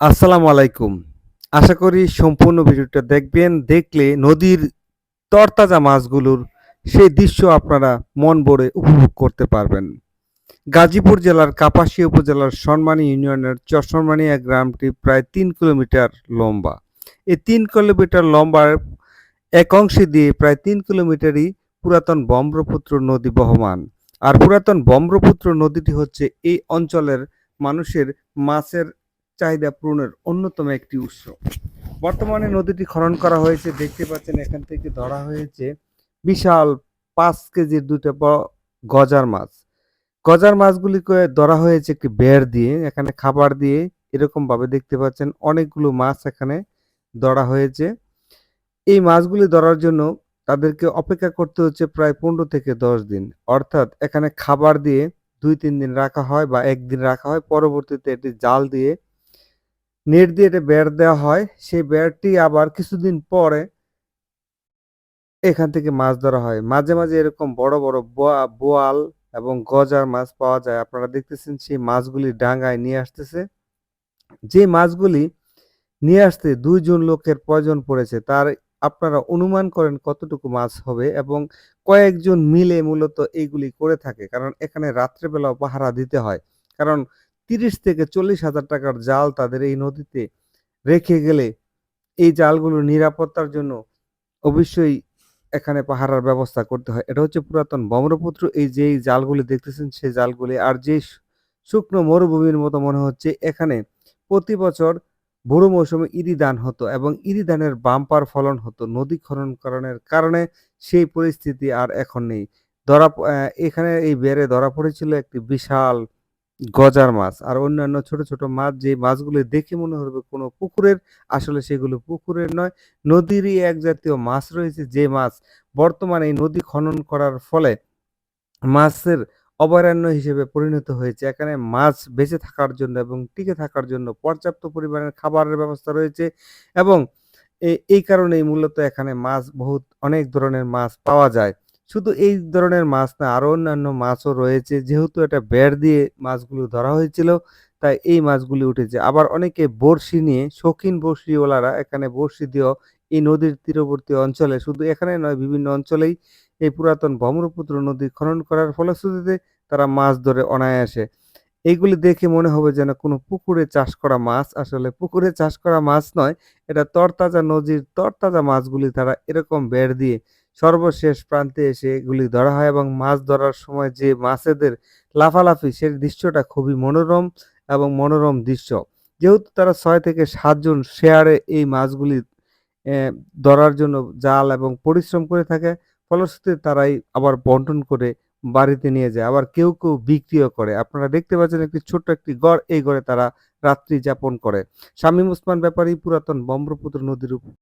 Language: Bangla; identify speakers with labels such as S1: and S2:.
S1: আসসালামু আলাইকুম। আশা করি সম্পূর্ণ ভিডিওটা দেখবেন। দেখলে নদীর তরতাজা মাছগুলোর সেই দৃশ্য আপনারা মন ভরে উপভোগ করতে পারবেন। গাজীপুর জেলার কাপাসিয়া উপজেলার সনমানী ইউনিয়নের চরসনমানিয়া গ্রামটি প্রায় তিন কিলোমিটার লম্বা। এই তিন কিলোমিটার লম্বার এক অংশে দিয়ে প্রায় তিন কিলোমিটারই পুরাতন ব্রহ্মপুত্র নদী বহমান। আর পুরাতন ব্রহ্মপুত্র নদীটি হচ্ছে এই অঞ্চলের মানুষের মাছের চাহিদা পূরণের অন্যতম একটি উৎস। বর্তমানে নদীটি খনন করা হয়েছে দেখতে পাচ্ছেন এখান থেকে ধরা হয়েছে বিশাল পাঁচ কেজির ২ টা ব গজার মাছ। গজার মাছগুলিকে ধরা হয়েছে একটি বেড় দিয়ে, এখানে খাবার দিয়ে এরকমভাবে দেখতে পাচ্ছেন অনেকগুলো মাছ এখানে ধরা হয়েছে। এই মাছগুলি ধরার জন্য তাদেরকে অপেক্ষা করতে হচ্ছে প্রায় ১৫ থেকে ১০ দিন। অর্থাৎ এখানে খাবার দিয়ে ২-৩ দিন রাখা হয় বা একদিন রাখা হয়। পরবর্তীতে এটি জাল দিয়ে নেট দিয়ে এটা বেড় দেওয়া হয়। সেই বেড়টি আবার কিছুদিন পরে এখান থেকে মাছ ধরা হয়। মাঝে, মাঝে এরকম বড়, বড় বোয়া বোয়াল এবং গজার মাছ পাওয়া যায়। আপনারা দেখতেছেন সেই মাছগুলি ডাঙায় নিয়ে আসতেছে। যে মাছগুলি নিয়ে আসতে দুইজন লোকের প্রয়োজন পড়েছে তার আপনারা অনুমান করেন কতটুকু মাছ হবে এবং কয়েকজন মিলে মূলত এইগুলি করে থাকে। কারণ এখানে রাত্রেবেলাও পাহারা দিতে হয়। কারণ ৩০ থেকে ৪০ হাজার টাকার জাল তাদের এই নদীতে রেখে গেলে এই জালগুলো নিরাপত্তার জন্য অবশ্যই এখানে পাহারার ব্যবস্থা করতে হয়। এটা হচ্ছে পুরাতন ব্রহ্মপুত্র এই যেই জালগুলি দেখতেছেন, সেই জালগুলি আর শু, শুকনো মরুভূমির মতো মনে হচ্ছে, এখানে প্রতি বছর বুড়ো মৌসুমে ইরি ধান হতো এবং ইরি ধানের বাম্পার ফলন হতো। নদী খননকরণের কারণে সেই পরিস্থিতি আর এখন নেই। ধরা এখানে এই বেড়ে ধরা পড়েছিল একটি বিশাল গজার মাছ। আর অন্যান্য ছোট, ছোট মাছ যে মাছগুলি দেখে মনে হবে কোনো পুকুরের, আসলে সেগুলো পুকুরের নয়, নদীরই এক জাতীয় মাছ রয়েছে যে মাছ বর্তমানে এই নদী খনন করার ফলে মাছের অভয়ারণ্য হিসেবে পরিণত হয়েছে। এখানে মাছ বেঁচে থাকার জন্য এবং টিকে থাকার জন্য পর্যাপ্ত পরিমাণের খাবারের ব্যবস্থা রয়েছে এবং এই কারণেই মূলত এখানে মাছ বহুত অনেক ধরনের মাছ পাওয়া যায়। শুধু এই ধরনের মাছ না আরও অন্যান্য মাছও রয়েছে। যেহেতু এটা বেড় দিয়ে মাছগুলো ধরা হয়েছিল, তাই এই মাছগুলি উঠেছে। আবার অনেকে বড়শি নিয়ে শৌখিন বড়শিওয়ালারা এখানে বড়শি দিয়েও এই নদীর তীরবর্তী অঞ্চলে শুধু এখানে নয় বিভিন্ন অঞ্চলেই এই পুরাতন ব্রহ্মপুত্র নদী খনন করার ফলশ্রুতিতে তারা মাছ ধরে অনায়াসে। এইগুলি দেখে মনে হবে যেন কোনো পুকুরে চাষ করা মাছ। আসলে পুকুরে চাষ করা মাছ নয়, এটা তরতাজা নদীর তরতাজা মাছগুলি তারা এরকম বেড় দিয়ে সর্বশেষ প্রান্তে এসে এগুলি ধরা হয় এবং মাছ ধরার সময় যে মাছেদের লাফালাফি সেই দৃশ্যটা খুবই মনোরম এবং মনোরম দৃশ্য। যেহেতু তারা ছয় থেকে সাতজন শেয়ারে এই মাছগুলি ধরার জন্য জাল এবং পরিশ্রম করে থাকে, ফলশ্রুতিতে তারাই আবার বন্টন করে বাড়িতে নিয়ে যায়। আবার কেউ, কেউ বিক্রিও করে। আপনারা দেখতে পাচ্ছেন একটি ছোট্ট একটি গড়, এই গড়ে তারা রাত্রি যাপন করে। শামীম ওসমান ব্যাপারী পুরাতন ব্রহ্মপুত্র নদীর